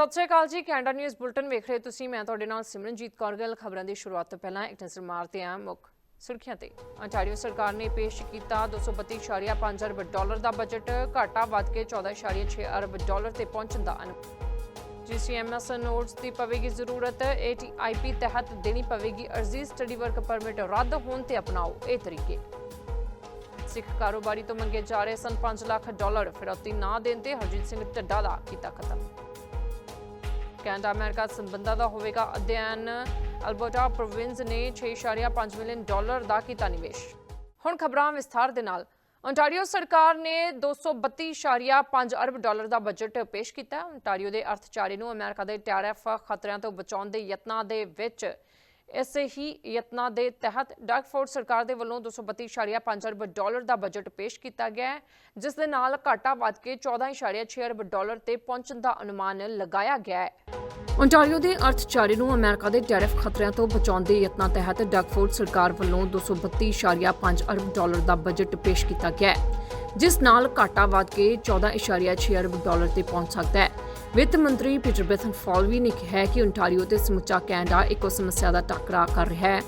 ਸਤਿ ਸ਼੍ਰੀ ਅਕਾਲ ਜੀ, Canada news bulletin ਵੇਖ ਰਹੇ ਤੁਸੀਂ, ਮੈਂ ਤੁਹਾਡੇ ਨਾਲ ਸਿਮਰਨਜੀਤ ਕੌਰ ਗੱਲ ਖਬਰਾਂ ਦੀ ਸ਼ੁਰੂਆਤ ਤੋਂ ਪਹਿਲਾਂ ਇੱਕ ਨਜ਼ਰ ਮਾਰਦੇ ਹਾਂ ਮੁੱਖ ਸੁਰਖੀਆਂ ਤੇ। ਅੰਟਾਰੀਓ ਸਰਕਾਰ ਨੇ ਪੇਸ਼ ਕੀਤਾ 232.5 ਅਰਬ ਡਾਲਰ ਦਾ ਬਜਟ ਘਾਟਾ ਵੱਧ ਕੇ 14.6 ਅਰਬ ਡਾਲਰ ਤੇ ਪਹੁੰਚਣ ਦਾ ਅਨੁਮਾਨ। ਜੀਸੀਐਮਐਸ ਨੋਟਸ ਦੀ ਪਵੇਗੀ ਜ਼ਰੂਰਤ, ਏਟੀਆਈਪੀ ਤਹਿਤ ਦੇਣੀ ਪਵੇਗੀ ਅਰਜ਼ੀ, ਸਟੱਡੀ ਵਰਕ ਪਰਮਿਟ ਰੱਦ ਹੋਣ ਤੇ ਅਪਣਾਓ ਇਹ ਤਰੀਕੇ। ਸਿੱਖ ਕਾਰੋਬਾਰੀ ਤੋਂ ਮੰਗੇ ਜਾ ਰਹੇ ਸਨ 5 ਲੱਖ ਡਾਲਰ ਫਿਰੌਤੀ ਨਾ ਦੇਣ ਤੇ ਹਰਜੀਤ ਸਿੰਘ ਢੱਡਾ ਦਾ ਕੀਤਾ ਖਤਮ। ਕੈਨੇਡਾ ਅਮਰੀਕਾ ਸੰਬੰਧਾਂ ਦਾ ਹੋਵੇਗਾ ਅਧਿਐਨ। ਅਲਬਰਟਾ ਪ੍ਰੋਵਿੰਸ ਨੇ 6.5 ਮਿਲੀਅਨ ਡਾਲਰ ਦਾ ਕੀਤਾ ਨਿਵੇਸ਼। ਹੁਣ ਖਬਰਾਂ ਵਿਸਥਾਰ ਦੇ ਨਾਲ। ਓਨਟਾਰੀਓ ਸਰਕਾਰ ਨੇ 232.5 ਅਰਬ ਡਾਲਰ ਦਾ ਬਜਟ ਪੇਸ਼ ਕੀਤਾ। ਓਨਟਾਰੀਓ ਦੇ ਅਰਥਚਾਰੇ ਨੂੰ ਅਮਰੀਕਾ ਦੇ ਟੈਰਿਫ ਖਤਰਿਆਂ ਤੋਂ ਬਚਾਉਣ ਦੇ ਯਤਨਾਂ ਦੇ ਵਿੱਚ ਇਸੇ ਹੀ ਯਤਨਾ ਦੇ ਤਹਿਤ ਡਾਕਫੋਰਡ ਸਰਕਾਰ ਦੇ ਵੱਲੋਂ 232.5 ਅਰਬ ਡਾਲਰ ਦਾ ਬਜਟ ਪੇਸ਼ ਕੀਤਾ ਗਿਆ ਹੈ, ਜਿਸ ਦੇ ਨਾਲ ਘਾਟਾ ਵੱਧ ਕੇ 14.6 ਅਰਬ ਡਾਲਰ ਤੇ ਪਹੁੰਚਣ ਦਾ ਅਨੁਮਾਨ ਲਗਾਇਆ ਗਿਆ ਹੈ। Ontario ਦੇ ਅਰਥਚਾਰੇ ਨੂੰ ਅਮਰੀਕਾ ਦੇ ਟੈਰਿਫ ਖਤਰਿਆਂ ਤੋਂ ਬਚਾਉਣ ਦੇ ਯਤਨਾਂ ਤਹਿਤ ਡਾਕਫੋਰਡ ਸਰਕਾਰ ਵੱਲੋਂ 232.5 ਅਰਬ ਡਾਲਰ ਦਾ ਬਜਟ ਪੇਸ਼ ਕੀਤਾ ਗਿਆ ਹੈ, ਜਿਸ ਨਾਲ ਘਾਟਾ ਵੱਧ ਕੇ 14.6 ਅਰਬ ਡਾਲਰ ਤੇ ਪਹੁੰਚ ਸਕਦਾ ਹੈ। ਵਿੱਤ ਮੰਤਰੀ ਪੀਟਰ ਬੈਥਨ ਫਾਲਵੀ ਨੇ ਕਿਹਾ ਕਿ ontario ਤੇ ਸਮੁੱਚਾ ਕੈਨੇਡਾ ਇੱਕੋ ਸਮੱਸਿਆ ਦਾ ਟਾਕਰਾ ਕਰ ਰਿਹਾ ਹੈ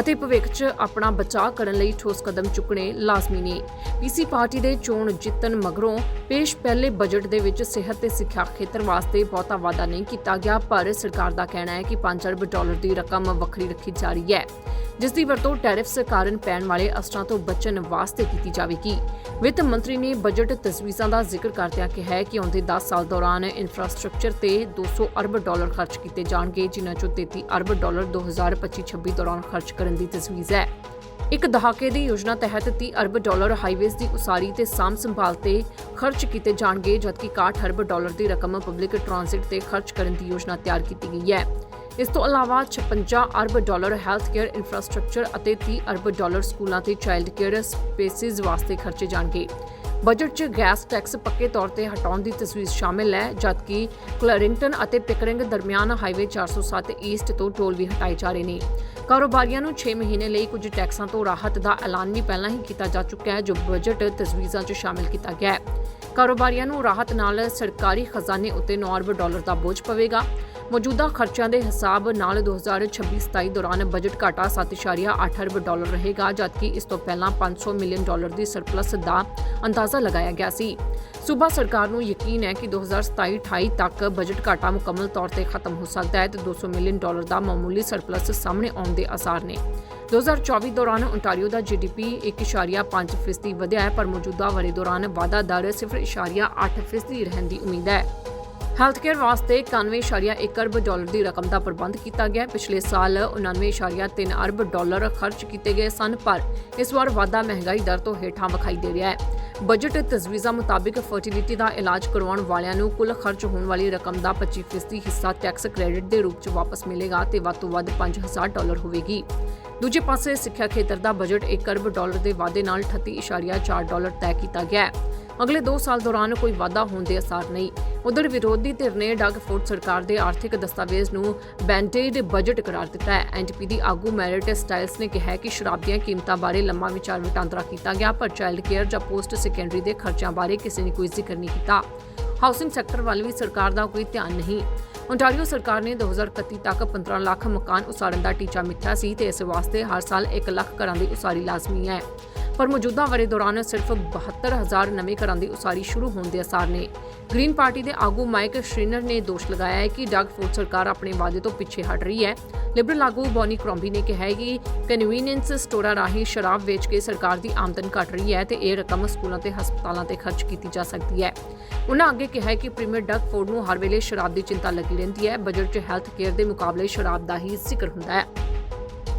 ਅਤੇ ਭਵਿੱਖ 'ਚ ਆਪਣਾ ਬਚਾਅ ਕਰਨ ਲਈ ਠੋਸ ਕਦਮ ਚੁੱਕਣੇ ਲਾਜ਼ਮੀ ਨੇ। ਪੀਸੀ ਪਾਰਟੀ ਦੇ ਚੋਣ ਜਿੱਤਣ ਮਗਰੋਂ ਪੇਸ਼ ਪਹਿਲੇ ਬਜਟ ਦੇ ਵਿੱਚ ਸਿਹਤ ਤੇ ਸਿੱਖਿਆ ਖੇਤਰ ਵਾਸਤੇ ਬਹੁਤਾ ਵਾਅਦਾ ਨਹੀਂ ਕੀਤਾ ਗਿਆ, ਪਰ ਸਰਕਾਰ ਦਾ ਕਹਿਣਾ ਹੈ ਕਿ 5 ਅਰਬ ਡਾਲਰ ਦੀ ਰਕਮ ਵੱਖਰੀ ਰੱਖੀ ਜਾ ਰਹੀ ਹੈ। ਜਿਸ ਦੀ ਵਰਤੋਂ ਟੈਰਿਫਸ ਕਾਰਨ ਪੈਣ ਵਾਲੇ ਅਸਰਾਂ ਤੋਂ ਬਚਣ ਵਾਸਤੇ ਕੀਤੀ ਜਾਵੇਗੀ। ਵਿੱਤ ਮੰਤਰੀ ਨੇ ਬਜਟ ਤਜਵੀਜ਼ਾਂ ਦਾ ਜ਼ਿਕਰ ਕਰਦਿਆਂ ਕਿਹਾ ਕਿ ਆਉਂਦੇ 10 ਸਾਲ ਦੌਰਾਨ ਇਨਫਰਾਸਟ੍ਰਕਚਰ ਤੇ 200 ਅਰਬ ਡਾਲਰ ਖਰਚ ਕੀਤੇ ਜਾਣਗੇ, ਜਿਨ੍ਹਾਂ ਚੋਂ 33 ਅਰਬ ਡਾਲਰ 2025-26 ਦੌਰਾਨ ਖਰਚ ਕਰਨ ਦੀ ਤਜਵੀਜ਼ ਹੈ। ਇੱਕ ਦਹਾਕੇ ਦੀ ਯੋਜਨਾ ਤਹਿਤ 30 ਅਰਬ ਡਾਲਰ ਹਾਈਵੇਜ਼ ਦੀ ਉਸਾਰੀ ਤੇ ਸਾਂਭ ਸੰਭਾਲ ਤੇ ਖਰਚ ਕੀਤੇ ਜਾਣਗੇ, ਜਦਕਿ 61 ਅਰਬ ਡਾਲਰ ਦੀ ਰਕਮ ਪਬਲਿਕ ਟ੍ਰਾਂਜ਼ਿਟ ਤੇ ਖਰਚ ਕਰਨ ਦੀ ਯੋਜਨਾ ਤਿਆਰ ਕੀਤੀ ਗਈ ਹੈ। ਇਸ ਤੋਂ ਇਲਾਵਾ 56 ਅਰਬ ਡਾਲਰ ਹੈਲਥ ਕੇਅਰ ਇਨਫਰਾਸਟ੍ਰਕਚਰ ਅਤੇ 30 ਅਰਬ ਡਾਲਰ ਸਕੂਲਾਂ ਤੇ ਚਾਈਲਡ ਕੇਅਰ ਸਪੇਸਿਸ ਵਾਸਤੇ ਖਰਚੇ ਜਾਣਗੇ। ਬਜਟ 'ਚ ਗੈਸ ਟੈਕਸ ਪੱਕੇ ਤੌਰ ਤੇ ਹਟਾਉਣ ਦੀ ਤਸਵੀਰ ਸ਼ਾਮਿਲ ਹੈ, ਜਦਕਿ ਕਲਰਿੰਗਟਨ ਅਤੇ ਪਿਕਰਿੰਗ ਦਰਮਿਆਨ ਹਾਈਵੇ 407 ਈਸਟ ਤੋਂ ਟੋਲ ਵੀ ਹਟਾਏ ਜਾ ਰਹੇ ਨੇ। ਕਾਰੋਬਾਰੀਆਂ ਨੂੰ 6 ਮਹੀਨੇ ਲਈ ਕੁਝ ਟੈਕਸਾਂ ਤੋਂ ਰਾਹਤ ਦਾ ਐਲਾਨ ਵੀ ਪਹਿਲਾਂ ਹੀ ਕੀਤਾ ਜਾ ਚੁੱਕਾ ਹੈ, ਜੋ ਬਜਟ ਤਜਵੀਜ਼ਾਂ 'ਚ ਸ਼ਾਮਿਲ ਕੀਤਾ ਗਿਆ ਹੈ। ਕਾਰੋਬਾਰੀਆਂ ਨੂੰ ਰਾਹਤ ਨਾਲ ਸਰਕਾਰੀ ਖਜ਼ਾਨੇ ਉੱਤੇ 9 ਅਰਬ ਡਾਲਰ ਦਾ ਬੋਝ ਪਵੇਗਾ। ਮੌਜੂਦਾ ਖਰਚਿਆਂ ਦੇ ਹਿਸਾਬ ਨਾਲ 2026-27 ਦੌਰਾਨ ਬਜਟ ਘਾਟਾ 7.8 ਅਰਬ ਡਾਲਰ ਰਹੇਗਾ, ਜਦਕਿ ਇਸ ਤੋਂ ਪਹਿਲਾਂ 500 ਮਿਲੀਅਨ ਡਾਲਰ ਦੀ ਸਰਪਲਸ ਦਾ ਅੰਦਾਜ਼ਾ ਲਗਾਇਆ ਗਿਆ ਸੀ। ਸੂਬਾ ਸਰਕਾਰ ਨੂੰ ਯਕੀਨ ਹੈ ਕਿ 2027-28 ਤੱਕ ਬਜਟ ਘਾਟਾ ਮੁਕੰਮਲ ਤੌਰ ਤੇ ਖਤਮ ਹੋ ਸਕਦਾ ਹੈ ਤੇ 200 ਮਿਲੀਅਨ ਡਾਲਰ ਦਾ ਮਾਮੂਲੀ ਸਰਪਲਸ ਸਾਹਮਣੇ ਆਉਣ ਦੇ ਆਸਾਰ ਨੇ। 2024 ਦੌਰਾਨ ontario ਦਾ GDP 1.5% ਫੀਸਦੀ ਵਧਿਆ ਹੈ, ਪਰ ਮੌਜੂਦਾ ਵਰੇ ਦੌਰਾਨ ਵਾਧਾ ਦਰ 0.8% ਫੀਸਦੀ ਰਹਿਣ ਦੀ ਉਮੀਦ ਹੈ। ਹੈਲਥ ਕੇਅਰ ਵਾਸਤੇ 91.1 ਅਰਬ ਡਾਲਰ ਦੀ ਰਕਮ ਦਾ ਪ੍ਰਬੰਧ ਕੀਤਾ ਗਿਆ ਪਿਛਲੇ ਸਾਲ 99.3 ਅਰਬ ਡਾਲਰ ਖਰਚ ਕੀਤੇ ਗਏ ਸਨ, ਪਰ ਇਸ ਵਾਰ ਵਾਧਾ ਮਹਿੰਗਾਈ ਦਰ ਤੋਂ ਹੇਠਾਂ ਵਿਖਾਈ ਦੇ ਰਿਹਾ ਹੈ। ਬਜਟ ਤਜਵੀਜ਼ਾਂ ਮੁਤਾਬਿਕ ਫਰਟੀਲਿਟੀ ਦਾ ਇਲਾਜ ਕਰਵਾਉਣ ਵਾਲਿਆਂ ਨੂੰ ਕੁੱਲ ਖਰਚ ਹੋਣ ਵਾਲੀ ਰਕਮ ਦਾ 25% ਹਿੱਸਾ ਟੈਕਸ ਕ੍ਰੈਡਿਟ ਦੇ ਰੂਪ 'ਚ ਵਾਪਸ ਮਿਲੇਗਾ ਤੇ ਵੱਧ ਤੋਂ ਵੱਧ 5000 ਡਾਲਰ ਹੋਵੇਗੀ। ਦੂਜੇ ਪਾਸੇ ਸਿੱਖਿਆ ਖੇਤਰ ਦਾ ਬਜਟ 1 ਅਰਬ ਡਾਲਰ ਦੇ ਵਾਧੇ ਨਾਲ 38.4 ਡਾਲਰ ਤੈਅ ਕੀਤਾ ਗਿਆ ਹੈ। ਅਗਲੇ 2 ਸਾਲ ਦੌਰਾਨ ਕੋਈ ਵਾਧਾ ਹੋਣ ਦੇ ਅਸਾਰ ਨਹੀਂ। ਉਧਰ ਵਿਰੋਧੀ ਧਿਰ ਨੇ ਡਗ ਫੋਰਡ ਸਰਕਾਰ ਦੇ ਆਰਥਿਕ ਦਸਤਾਵੇਜ਼ ਨੂੰ ਬੈਂਡੇਡ ਬਜਟ ਕਰਾਰ ਦਿੱਤਾ ਹੈ। ਐਨਡੀਪੀ ਦੀ ਆਗੂ ਮੈਰਿਟ ਸਟਾਈਲਸ ਨੇ ਕਿਹਾ ਕਿ ਸ਼ਰਾਬ ਦੀਆਂ ਕੀਮਤਾਂ ਬਾਰੇ ਲੰਮਾ ਵਿਚਾਰ ਵਟਾਂਦਰਾ ਕੀਤਾ ਗਿਆ, ਪਰ ਚਾਈਲਡ ਕੇਅਰ ਜਾਂ ਪੋਸਟ ਸੈਕੰਡਰੀ ਦੇ ਖਰਚਿਆਂ ਬਾਰੇ ਕਿਸੇ ਨੇ ਕੋਈ ਜ਼ਿਕਰ ਨਹੀਂ ਕੀਤਾ। ਹਾਊਸਿੰਗ ਸੈਕਟਰ ਵੱਲ ਵੀ ਸਰਕਾਰ ਦਾ ਕੋਈ ਧਿਆਨ ਨਹੀਂ। ontario ਸਰਕਾਰ ਨੇ 2031 ਤੱਕ 15 ਲੱਖ ਮਕਾਨ ਉਸਾਰਨ ਦਾ ਟੀਚਾ ਮਿੱਥਿਆ ਸੀ ਤੇ ਇਸ ਵਾਸਤੇ ਹਰ ਸਾਲ 1 ਲੱਖ ਘਰਾਂ ਦੀ ਉਸਾਰੀ ਲਾਜ਼ਮੀ ਹੈ। ਪਰ ਮੌਜੂਦਾ ਵਰੇ ਦੌਰਾਨ ਸਿਰਫ 72000 ਨਵੇਂ ਘਰਾਂ ਦੀ ਉਸਾਰੀ ਸ਼ੁਰੂ ਹੋਣ ਦੇ ਅਸਾਰ ਨੇ। ਗ੍ਰੀਨ ਪਾਰਟੀ ਦੇ ਆਗੂ ਮਾਈਕ ਸ਼੍ਰੀਨਰ ਨੇ ਦੋਸ਼ ਲਗਾਇਆ ਹੈ ਕਿ ਡਗ ਫੋਰਡ ਸਰਕਾਰ ਆਪਣੇ ਵਾਅਦੇ ਤੋਂ ਪਿੱਛੇ ਹਟ ਰਹੀ ਹੈ। ਲਿਬਰਲ ਆਗੂ ਬੌਨੀ ਕ੍ਰੋਂਬੀ ਨੇ ਕਿਹਾ ਹੈ ਕਿ ਕਨਵੀਨੀਅੰਸ ਸਟੋਰਾਂ ਰਾਹੀਂ ਸ਼ਰਾਬ ਵੇਚ ਕੇ ਸਰਕਾਰ ਦੀ ਆਮਦਨ ਘਟ ਰਹੀ ਹੈ ਤੇ ਇਹ ਰਕਮ ਸਕੂਲਾਂ ਤੇ ਹਸਪਤਾਲਾਂ ਤੇ ਖਰਚ ਕੀਤੀ ਜਾ ਸਕਦੀ ਹੈ। ਉਨ੍ਹਾਂ ਅੱਗੇ ਕਿਹਾ ਹੈ ਕਿ ਪ੍ਰੀਮੀਅਰ ਡਗ ਫੋਰਡ ਨੂੰ ਹਰ ਵੇਲੇ ਸ਼ਰਾਬ ਦੀ ਚਿੰਤਾ ਲੱਗੀ ਰਹਿੰਦੀ ਹੈ। ਬਜਟ 'ਚ ਹੈਲਥ ਕੇਅਰ ਦੇ ਮੁਕਾਬਲੇ ਸ਼ਰਾਬ ਦਾ ਹੀ ਜ਼ਿਕਰ ਹੁੰਦਾ ਹੈ।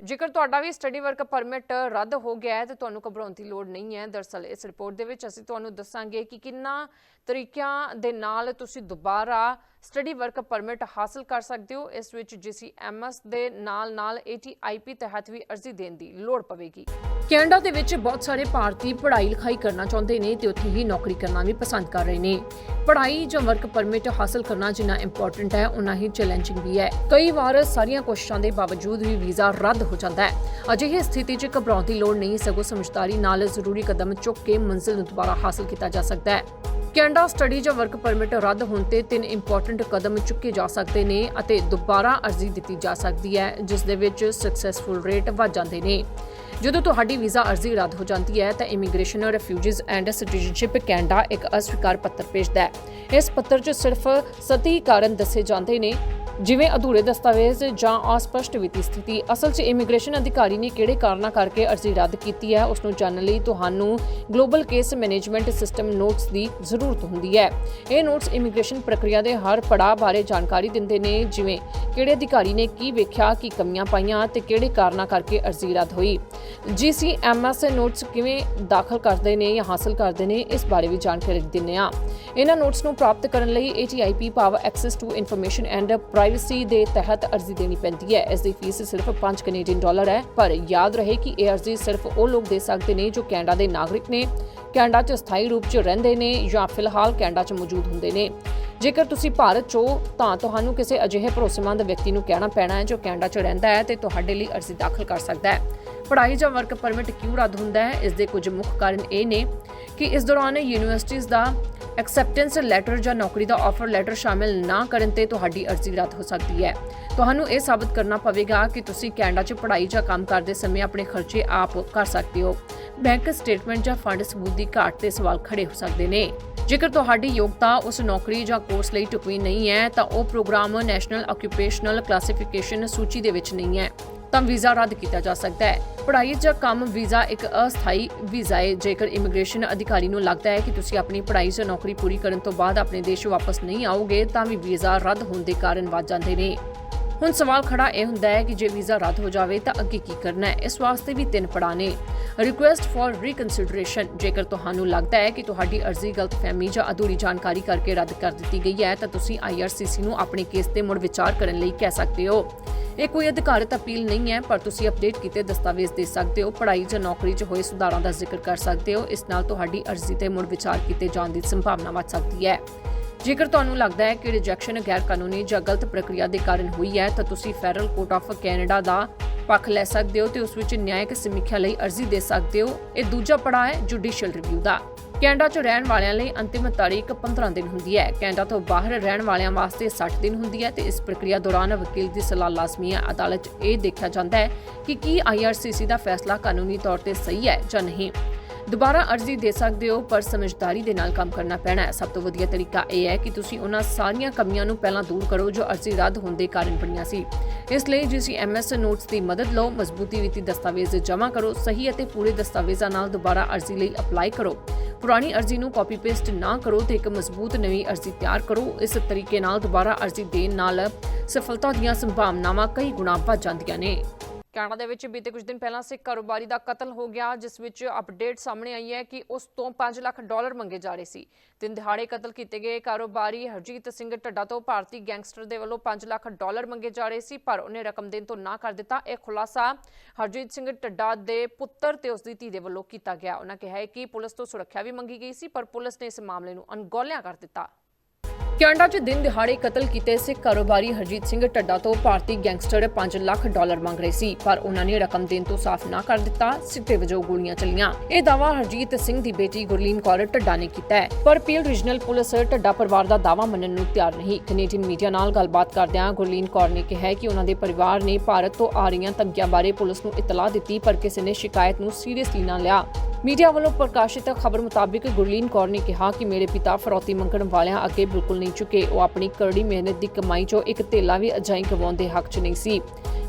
ਜੇਕਰ ਤੁਹਾਡਾ ਵੀ ਸਟੱਡੀ ਵਰਕ ਪਰਮਿਟ ਰੱਦ ਹੋ ਗਿਆ ਹੈ ਤੇ ਤੁਹਾਨੂੰ ਘਬਰਾਉਣ ਦੀ ਲੋੜ ਨਹੀਂ ਹੈ, ਦਰਸਲ ਇਸ ਰਿਪੋਰਟ ਦੇ ਵਿੱਚ ਅਸੀਂ ਤੁਹਾਨੂੰ ਦੱਸਾਂਗੇ ਕਿ ਕਿੰਨਾ ਤਰੀਕਿਆਂ ਦੇ ਨਾਲ ਤੁਸੀਂ ਦੁਬਾਰਾ ਸਟੱਡੀ ਵਰਕ ਪਰਮਿਟ ਹਾਸਲ ਕਰ ਸਕਦੇ ਹੋ, ਇਸ ਵਿੱਚ ਜੀਸੀਐਮਐਸ ਦੇ ਨਾਲ-ਨਾਲ ਏਟੀਆਈਪੀ ਤਹਿਤ ਵੀ ਅਰਜ਼ੀ ਦੇਣ ਦੀ ਲੋੜ ਪਵੇਗੀ। ਕੈਨੇਡਾ ਦੇ ਵਿੱਚ ਬਹੁਤ ਸਾਰੇ ਭਾਰਤੀ ਪੜ੍ਹਾਈ ਲਿਖਾਈ ਕਰਨਾ ਚਾਹੁੰਦੇ ਨੇ ਤੇ ਉੱਥੇ ਹੀ ਨੌਕਰੀ ਕਰਨਾ ਵੀ ਪਸੰਦ ਕਰ ਰਹੇ ਨੇ। ਪੜ੍ਹਾਈ ਜਾਂ ਵਰਕ ਪਰਮਿਟ ਹਾਸਲ ਕਰਨਾ ਜਿੰਨਾ ਇੰਪੋਰਟੈਂਟ ਹੈ ਉਨਾ ਹੀ ਚੈਲੰਜਿੰਗ ਵੀ ਹੈ। ਕਈ ਵਾਰ ਸਾਰੀਆਂ ਕੋਸ਼ਿਸ਼ਾਂ ਦੇ ਬਾਵਜੂਦ ਵੀ ਵੀਜ਼ਾ ਰੱਦ ਹੋ ਜਾਂਦਾ ਹੈ। ਅਜਿਹੀ ਸਥਿਤੀ 'ਚ ਘਬਰਾਉਣ ਦੀ ਲੋੜ ਨਹੀਂ, ਸਗੋਂ ਸਮਝਦਾਰੀ ਨਾਲ ਜ਼ਰੂਰੀ ਕਦਮ ਚੁੱਕ ਕੇ ਮੰਜ਼ਿਲ ਨੂੰ ਦੁਬਾਰਾ ਹਾਸਲ ਕੀਤਾ ਜਾ ਸਕਦਾ ਹੈ। ਕੈਨੇਡਾ ਸਟੱਡੀ ਜਾਂ ਵਰਕ ਪਰਮਿਟ ਰੱਦ ਹੋਣ ਤੇ ਤਿੰਨ ਇੰਪੋਰਟੈਂਟ ਕਦਮ ਚੁੱਕੇ ਜਾ ਸਕਦੇ ਨੇ ਅਤੇ ਦੁਬਾਰਾ ਅਰਜ਼ੀ ਦਿੱਤੀ ਜਾ ਸਕਦੀ ਹੈ, ਜਿਸ ਦੇ ਵਿੱਚ ਸਕਸੈਸਫੁਲ ਰੇਟ ਵੱਧ ਜਾਂਦੇ ਨੇ। ਜਦੋਂ ਤੁਹਾਡੀ ਵੀਜ਼ਾ ਅਰਜ਼ੀ ਰੱਦ ਹੋ ਜਾਂਦੀ ਹੈ, ਤਾਂ immigration refugees and citizenship Canada ਇੱਕ ਅਸਵੀਕਾਰ ਪੱਤਰ ਭੇਜਦਾ ਹੈ। ਇਸ ਪੱਤਰ 'ਚ ਸਿਰਫ ਸਤੀ ਕਾਰਨ ਦੱਸੇ ਜਾਂਦੇ ਨੇ ਜਿਵੇਂ ਅਧੂਰੇ ਦਸਤਾਵੇਜ਼ ਜਾਂ ਅਸਪਸ਼ਟ ਵਿੱਤੀ ਸਥਿਤੀ। ਅਸਲ 'ਚ ਇਮੀਗ੍ਰੇਸ਼ਨ ਅਧਿਕਾਰੀ ਨੇ ਕਿਹੜੇ ਕਾਰਨਾਂ ਕਰਕੇ ਅਰਜ਼ੀ ਰੱਦ ਕੀਤੀ ਹੈ ਉਸ ਨੂੰ ਜਾਣਨ ਲਈ ਤੁਹਾਨੂੰ global case management system notes ਦੀ ਜ਼ਰੂਰਤ ਹੁੰਦੀ ਹੈ। ਇਹ ਨੋਟਸ ਇਮੀਗ੍ਰੇਸ਼ਨ ਪ੍ਰਕਿਰਿਆ ਦੇ ਹਰ ਪੜਾਅ ਬਾਰੇ ਜਾਣਕਾਰੀ ਦਿੰਦੇ ਨੇ, ਜਿਵੇਂ ਕਿਹੜੇ ਅਧਿਕਾਰੀ ਨੇ ਕੀ ਵੇਖਿਆ, ਕੀ ਕਮੀਆਂ ਪਾਈਆਂ ਤੇ ਕਿਹੜੇ ਕਾਰਨਾਂ ਕਰਕੇ ਅਰਜ਼ੀ ਰੱਦ ਹੋਈ। GCMS ਨੋਟਸ ਕਿਵੇਂ ਦਾਖਲ ਕਰਦੇ ਨੇ ਜਾਂ ਹਾਸਲ ਕਰਦੇ ਨੇ, ਇਸ ਬਾਰੇ ਵੀ ਜਾਣਕਾਰੀ ਦਿੰਦੇ ਆ ਇਹਨਾਂ ਨੋਟਸ ਨੂੰ ਪ੍ਰਾਪਤ ਕਰਨ ਲਈ ATIP power access to information and privacy ਦੇ ਤਹਿਤ ਅਰਜ਼ੀ ਦੇਣੀ ਪੈਂਦੀ ਹੈ। ਇਸ ਦੀ ਫੀਸ ਸਿਰਫ 5 ਕੈਨੇਡੀਅਨ ਡਾਲਰ ਹੈ, ਪਰ ਯਾਦ ਰਹੇ ਕਿ ਇਹ ਅਰਜ਼ੀ ਸਿਰਫ ਉਹ ਲੋਕ ਦੇ ਸਕਦੇ ਨੇ ਜੋ ਕੈਨੇਡਾ ਦੇ ਨਾਗਰਿਕ ਨੇ, ਕੈਨੇਡਾ 'ਚ ਸਥਾਈ ਰੂਪ 'ਚ ਰਹਿੰਦੇ ਨੇ ਜਾਂ ਫਿਲਹਾਲ ਕੈਨੇਡਾ 'ਚ ਮੌਜੂਦ ਹੁੰਦੇ ਨੇ। ਜੇਕਰ ਤੁਸੀਂ ਭਾਰਤ 'ਚੋਂ, ਤਾਂ ਤੁਹਾਨੂੰ ਕਿਸੇ ਅਜਿਹੇ ਭਰੋਸੇਮੰਦ ਵਿਅਕਤੀ ਨੂੰ ਕਹਿਣਾ ਪੈਣਾ ਹੈ ਜੋ ਕੈਨੇਡਾ 'ਚ ਰਹਿੰਦਾ ਹੈ ਤੇ ਤੁਹਾਡੇ ਲਈ ਅਰਜ਼ੀ ਦਾਖਲ ਕਰ ਸਕਦਾ ਹੈ। ਪੜ੍ਹਾਈ ਜਾਂ ਵਰਕ ਪਰਮਿਟ ਕਿਉਂ ਰੱਦ ਹੁੰਦਾ ਹੈ? ਇਸ ਦੇ ਕੁਝ ਮੁੱਖ ਕਾਰਨ ਇਹ ਨੇ ਕਿ ਇਸ ਦੌਰਾਨ ਯੂਨੀਵਰਸਿਟੀਜ਼ ਦਾ ਐਕਸੈਪਟੈਂਸ ਲੈਟਰ ਜਾਂ ਨੌਕਰੀ ਦਾ ਆਫਰ ਲੈਟਰ ਸ਼ਾਮਿਲ ਨਾ ਕਰਨ ਤੇ ਤੁਹਾਡੀ ਅਰਜ਼ੀ ਰੱਦ ਹੋ ਸਕਦੀ ਹੈ। ਤੁਹਾਨੂੰ ਇਹ ਸਾਬਤ ਕਰਨਾ ਪਵੇਗਾ ਕਿ ਤੁਸੀਂ ਕੈਨੇਡਾ 'ਚ ਪੜ੍ਹਾਈ ਜਾਂ ਕੰਮ ਕਰਦੇ ਸਮੇਂ ਆਪਣੇ ਖਰਚੇ ਆਪ ਕਰ ਸਕਦੇ ਹੋ। ਬੈਂਕ ਸਟੇਟਮੈਂਟ ਜਾਂ ਫੰਡ ਸਬੂਤ ਦੀ ਘਾਟ ਤੇ ਸਵਾਲ ਖੜੇ ਹੋ ਸਕਦੇ ਨੇ। ਜੇਕਰ ਤੁਹਾਡੀ ਯੋਗਤਾ ਉਸ ਨੌਕਰੀ ਜਾਂ ਕੋਰਸ ਲਈ ਢੁਕਵੀਂ ਨਹੀਂ ਹੈ, ਤਾਂ ਉਹ ਪ੍ਰੋਗਰਾਮ ਨੈਸ਼ਨਲ ਆਕਿਊਪੇਸ਼ਨਲ ਕਲਾਸੀਫਿਕੇਸ਼ਨ ਸੂਚੀ ਦੇ ਵਿੱਚ ਨਹੀਂ ਹੈ। ਤਾਂ ਵੀਜ਼ਾ ਰੱਦ ਕੀਤਾ ਜਾ ਸਕਦਾ ਹੈ। ਪੜ੍ਹਾਈ ਜਾਂ ਕੰਮ ਵੀਜ਼ਾ ਇੱਕ ਅਸਥਾਈ ਵੀਜ਼ਾ ਹੈ। ਜੇਕਰ ਇਮੀਗ੍ਰੇਸ਼ਨ ਅਧਿਕਾਰੀ ਨੂੰ ਲੱਗਦਾ ਹੈ ਕਿ ਤੁਸੀਂ ਆਪਣੀ ਪੜ੍ਹਾਈ ਜਾਂ ਨੌਕਰੀ ਪੂਰੀ ਕਰਨ ਤੋਂ ਬਾਅਦ ਆਪਣੇ ਦੇਸ਼ ਵਾਪਸ ਨਹੀਂ ਆਓਗੇ, ਤਾਂ ਵੀ ਵੀਜ਼ਾ ਰੱਦ ਹੋਣ ਦੇ ਕਾਰਨ ਵੱਧ ਜਾਂਦੇ ਨੇ। ਹੁਣ ਸਵਾਲ ਖੜਾ ਇਹ ਹੁੰਦਾ ਹੈ ਕਿ ਜੇ ਵੀਜ਼ਾ ਰੱਦ ਹੋ ਜਾਵੇ ਤਾਂ ਅੱਗੇ ਕੀ ਕਰਨਾ ਹੈ? ਇਸ ਵਾਸਤੇ ਵੀ ਤਿੰਨ ਪੜਾਅ ਨੇ। ਰਿਕੁਐਸਟ ਫॉर ਰੀਕਨਸੀਡਰੇਸ਼ਨ ਜੇਕਰ ਤੁਹਾਨੂੰ ਲੱਗਦਾ ਹੈ ਕਿ ਤੁਹਾਡੀ ਅਰਜ਼ੀ ਗਲਤਫਹਿਮੀ ਜਾਂ ਅਧੂਰੀ ਜਾਣਕਾਰੀ ਕਰਕੇ ਰੱਦ ਕਰ ਦਿੱਤੀ ਗਈ ਹੈ, ਤਾਂ ਤੁਸੀਂ IRCC ਨੂੰ ਆਪਣੇ ਕੇਸ ਤੇ ਮੁੜ ਵਿਚਾਰ ਕਰਨ ਲਈ ਕਹਿ ਸਕਦੇ ਹੋ। ਇਹ ਕੋਈ ਅਧਿਕਾਰਤ ਅਪੀਲ ਨਹੀਂ ਹੈ, ਪਰ ਤੁਸੀਂ ਅਪਡੇਟ ਕੀਤੇ ਦਸਤਾਵੇਜ਼ ਦੇ ਸਕਦੇ ਹੋ, ਪੜ੍ਹਾਈ ਜਾਂ ਨੌਕਰੀ 'ਚ ਹੋਏ ਸੁਧਾਰਾਂ ਦਾ ਜ਼ਿਕਰ ਕਰ ਸਕਦੇ ਹੋ। ਇਸ ਨਾਲ ਤੁਹਾਡੀ ਅਰਜ਼ੀ ਤੇ ਮੁੜ ਵਿਚਾਰ ਕੀਤੇ ਜਾਣ ਦੀ ਸੰਭਾਵਨਾ ਵੱਧ ਸਕਦੀ ਹੈ। ਜੇਕਰ ਤੁਹਾਨੂੰ ਲੱਗਦਾ ਹੈ ਕਿ ਰਿਜੈਕਸ਼ਨ ਗੈਰ ਕਾਨੂੰਨੀ ਜਾਂ ਗਲਤ ਪ੍ਰਕਿਰਿਆ ਦੇ ਕਾਰਨ ਹੋਈ ਹੈ, ਤਾਂ ਤੁਸੀਂ ਫੈਡਰਲ ਕੋਰਟ ਆਫ ਕੈਨੇਡਾ ਦਾ ਪੱਖ ਲੈ ਸਕਦੇ ਹੋ ਤੇ ਉਸ ਵਿੱਚ ਨਿਆਇਕ ਸਮੀਖਿਆ ਲਈ ਅਰਜ਼ੀ ਦੇ ਸਕਦੇ ਹੋ। ਇਹ ਦੂਜਾ ਪੜਾਅ ਹੈ ਜੁਡੀਸ਼ੀਅਲ ਰਿਵਿਊ ਦਾ। ਕੈਨੇਡਾ 'ਚ ਰਹਿਣ ਵਾਲਿਆਂ ਲਈ ਅੰਤਿਮ ਤਾਰੀਖ 15 ਦਿਨ ਹੁੰਦੀ ਹੈ। ਕੈਨੇਡਾ ਤੋਂ ਬਾਹਰ ਰਹਿਣ ਵਾਲਿਆਂ ਵਾਸਤੇ 60 ਦਿਨ ਹੁੰਦੀ ਹੈ ਤੇ ਇਸ ਪ੍ਰਕਿਰਿਆ ਦੌਰਾਨ ਵਕੀਲ ਦੀ ਸਲਾਹ ਲਾਜ਼ਮੀ ਹੈ। ਅਦਾਲਤ 'ਚ ਇਹ ਦੇਖਿਆ ਜਾਂਦਾ ਹੈ ਕਿ ਕੀ IRCC ਦਾ ਫੈਸਲਾ ਕਾਨੂੰਨੀ ਤੌਰ ਤੇ ਸਹੀ ਹੈ ਜਾਂ ਨਹੀਂ। ਦੁਬਾਰਾ ਅਰਜ਼ੀ ਦੇ ਸਕਦੇ ਹੋ, ਪਰ ਸਮਝਦਾਰੀ ਦੇ ਨਾਲ ਕੰਮ ਕਰਨਾ ਪੈਣਾ ਹੈ। ਸਭ ਤੋਂ ਵਧੀਆ ਤਰੀਕਾ ਇਹ ਹੈ ਕਿ ਤੁਸੀਂ ਉਹਨਾਂ ਸਾਰੀਆਂ ਕਮੀਆਂ ਨੂੰ ਪਹਿਲਾਂ ਦੂਰ ਕਰੋ ਜੋ ਅਰਜ਼ੀ ਰੱਦ ਹੋਣ ਦੇ ਕਾਰਨ ਬਣੀਆਂ ਸੀ। ਇਸ ਲਈ GCMS ਨੋਟਸ ਦੀ ਮਦਦ ਲਓ, ਮਜ਼ਬੂਤੀ ਵਿੱਤੀ ਦਸਤਾਵੇਜ਼ ਜਮ੍ਹਾਂ ਕਰੋ, ਸਹੀ ਅਤੇ ਪੂਰੇ ਦਸਤਾਵੇਜ਼ਾਂ ਨਾਲ ਦੁਬਾਰਾ ਅਰਜ਼ੀ ਲਈ ਅਪਲਾਈ ਕਰੋ। ਪੁਰਾਣੀ ਅਰਜ਼ੀ ਨੂੰ ਕਾਪੀ ਪੇਸਟ ਨਾ ਕਰੋ ਤੇ ਇੱਕ ਮਜ਼ਬੂਤ ਨਵੀਂ ਅਰਜ਼ੀ ਤਿਆਰ ਕਰੋ। ਇਸ ਤਰੀਕੇ ਨਾਲ ਦੁਬਾਰਾ ਅਰਜ਼ੀ ਦੇਣ ਨਾਲ ਸਫਲਤਾ ਦੀਆਂ ਸੰਭਾਵਨਾਵਾਂ ਕਈ ਗੁਣਾ ਵੱਧ ਜਾਂਦੀਆਂ ਨੇ। ਕੈਨੇਡਾ ਦੇ ਵਿੱਚ ਬੀਤੇ ਕੁਝ ਦਿਨ ਪਹਿਲਾਂ ਸਿੱਖ ਕਾਰੋਬਾਰੀ ਦਾ ਕਤਲ ਹੋ ਗਿਆ, ਜਿਸ ਵਿੱਚ ਅਪਡੇਟ ਸਾਹਮਣੇ ਆਈ ਹੈ ਕਿ ਉਸ ਤੋਂ 5 ਲੱਖ ਡਾਲਰ ਮੰਗੇ ਜਾ ਰਹੇ ਸੀ। ਦਿਨ ਦਿਹਾੜੇ ਕਤਲ ਕੀਤੇ ਗਏ ਕਾਰੋਬਾਰੀ ਹਰਜੀਤ ਸਿੰਘ ਢੱਡਾ ਤੋਂ ਭਾਰਤੀ ਗੈਂਗਸਟਰ ਦੇ ਵੱਲੋਂ 5 ਲੱਖ ਡਾਲਰ ਮੰਗੇ ਜਾ ਰਹੇ ਸੀ, ਪਰ ਉਹਨੇ ਰਕਮ ਦੇਣ ਤੋਂ ਨਾ ਕਰ ਦਿੱਤਾ। ਇਹ ਖੁਲਾਸਾ ਹਰਜੀਤ ਸਿੰਘ ਢੱਡਾ ਦੇ ਪੁੱਤਰ ਤੇ ਉਸ ਦੀ ਧੀ ਦੇ ਵੱਲੋਂ ਕੀਤਾ ਗਿਆ। ਉਹਨਾਂ ਕਿਹਾ ਹੈ ਕਿ ਪੁਲਿਸ ਤੋਂ ਸੁਰੱਖਿਆ ਵੀ ਮੰਗੀ ਗਈ ਸੀ, ਪਰ ਪੁਲਿਸ ਨੇ ਇਸ ਮਾਮਲੇ ਨੂੰ ਅਣਗੌਲਿਆ ਕਰ ਦਿੱਤਾ। ਕੈਨੇਡਾ 'ਚ ਦਿਨ ਦਿਹਾੜੇ ਕਤਲ ਕੀਤੇ ਸਿੱਖ ਕਾਰੋਬਾਰੀ ਹਰਜੀਤ ਸਿੰਘ ਢੱਡਾ ਤੋਂ ਭਾਰਤੀ ਗੈਂਗਸਟਰ 5 ਲੱਖ ਡਾਲਰ ਮੰਗ ਰਹੇ ਸੀ, ਪਰ ਉਹਨਾਂ ਨੇ ਰਕਮ ਦੇਣ ਤੋਂ ਸਾਫ਼ ਨਾ ਕਰ ਦਿੱਤਾ, ਸਿੱਟੇ ਵਜੋਂ ਗੋਲੀਆਂ ਚੱਲੀਆਂ। ਇਹ ਦਾਵਾ ਹਰਜੀਤ ਸਿੰਘ ਦੀ ਬੇਟੀ ਗੁਰਲੀਨ ਕੌਰ ਢੱਡਾ ਨੇ ਕੀਤਾ ਹੈ। ਪਰ ਪੀਲ ਰੀਜਨਲ ਪੁਲਿਸ ਢੱਡਾ ਪਰਿਵਾਰ ਦਾ ਦਾਵਾ ਮੰਨਣ ਨੂੰ ਤਿਆਰ ਨਹੀਂ। ਕੈਨੇਡੀਅਨ ਮੀਡੀਆ ਨਾਲ ਗੱਲਬਾਤ ਕਰਦਿਆਂ ਗੁਰਲੀਨ ਕੌਰ ਨੇ ਕਿਹਾ ਕਿ ਉਹਨਾਂ ਦੇ ਪਰਿਵਾਰ ਨੇ ਭਾਰਤ ਤੋਂ ਆ ਰਹੀਆਂ ਧਮਕੀਆਂ ਬਾਰੇ ਪੁਲਿਸ ਨੂੰ ਇਤਲਾਹ ਦਿੱਤੀ, ਪਰ ਕਿਸੇ ਨੇ ਸ਼ਿਕਾਇਤ ਨੂੰ ਸੀਰੀਅਸਲੀ ਨਾ ਲਿਆ। ਮੀਡੀਆ ਵੱਲੋਂ ਪ੍ਰਕਾਸ਼ਿਤ ਖਬਰ ਮੁਤਾਬਿਕ ਗੁਰਲੀਨ ਕੌਰ ਨੇ ਕਿਹਾ ਕਿ ਮੇਰੇ ਪਿਤਾ ਫਰੌਤੀ ਮੰਗਣ ਵਾਲਿਆਂ ਅੱਗੇ ਬਿਲਕੁਲ ਨਹੀਂ ਝੁਕੇ। ਉਹ ਆਪਣੀ ਕਰੜੀ ਮਿਹਨਤ ਦੀ ਕਮਾਈ 'ਚੋਂ ਇੱਕ ਧੇਲਾ ਵੀ ਅਜਾਈ ਗਵਾਉਣ ਦੇ ਹੱਕ 'ਚ ਨਹੀਂ ਸੀ।